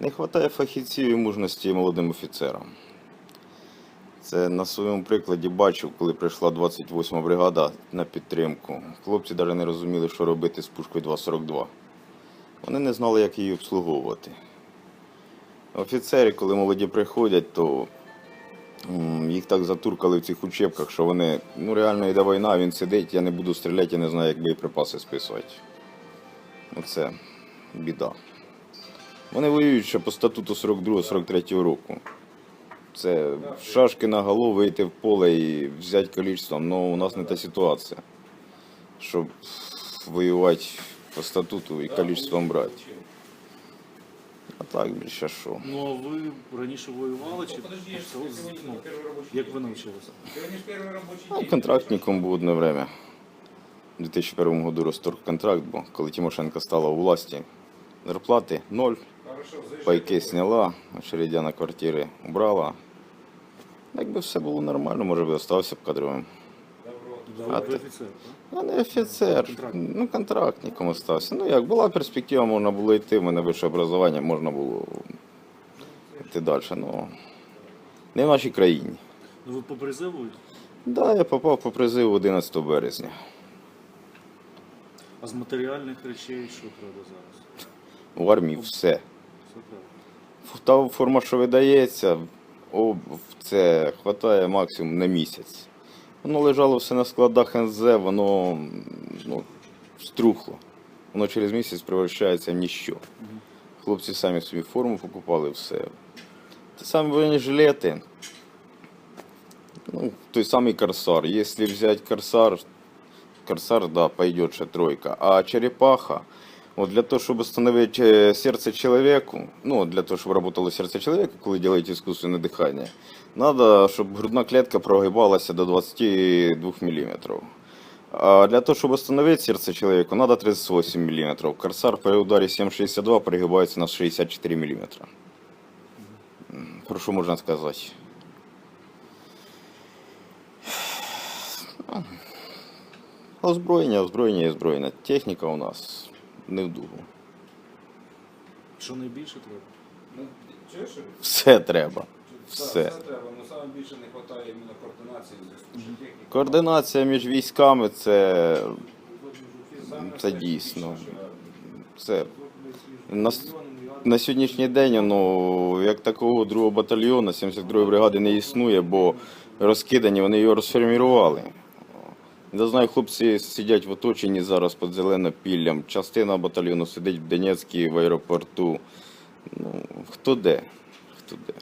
Не вистачає фахівців і мужності молодим офіцерам. Це на своєму прикладі бачив, коли прийшла 28-ма бригада на підтримку. Хлопці навіть не розуміли, що робити з пушкою 242. Вони не знали, як її обслуговувати. Офіцери, коли молоді приходять, то їх так затуркали в цих учебках, що вони, ну реально йде війна, він сидить, я не буду стріляти, я не знаю, як боєприпаси списувати. Оце біда. Вони воюють ще по статуту 42-43 року. Це шашки на голову вийти в поле і взяти количеством, але у нас не та ситуація, щоб воювати по статуту і количеством брати. А так більше що. Ну а ви раніше воювали чи ну, як ви навчилися? Ну, контрактником був одне время. У 2001 году розторг контракт, бо коли Тимошенко стала у власті, зарплати ноль, пайки зняла, очередя на квартири убрала. Якби все було нормально, може би остався б кадровим. Ви, А ти- офіцер? Я не офіцер, ну контрактником остався. Ну як, була перспектива, можна було йти, в мене вище образування, можна було йти далі, але не в нашій країні. Ну ви по призиву? Так, да, я попав по призиву 11 березня. А з матеріальних речей що треба зараз? В армії все. Та форма, що видається, обув, це хватає максимум на місяць. Воно лежало все на складах НЗ, воно ну, струхло. Воно через місяць превращається в ніщо. Хлопці самі собі форму покупали, все. Ті самі бронежилети, ну, той самий Корсар. Якщо взяти Корсар, Корсар, да, пойдет ще тройка. А черепаха, вот для того, чтобы остановить э, сердце человеку, ну, для того, чтобы работало сердце человека, коли делаете искусственное дыхание, надо, чтобы грудная клетка прогибалась до 22 мм. А для того, чтобы остановить сердце человеку, надо 38 мм. Корсар при ударе 7,62 прогибается на 64 мм. Про що можна сказати? Озброєння, озброєння і озброєння. Техніка у нас не в дугу. Що найбільше треба? Ну, чуєш? Все треба. Все. Все. Все треба, але саме більше не вистачає іменно координації зв'язку. Координація між військами це, це дійсно. Це на, на сьогоднішній день ну, як такого другого батальйону 72-ї бригади не існує, бо розкидані, вони його розформірували. Я знаю, хлопці сидять в оточенні зараз під зеленопіллям. Частина батальйону сидить в Донецькій в аеропорту. Ну, хто де? Хто де?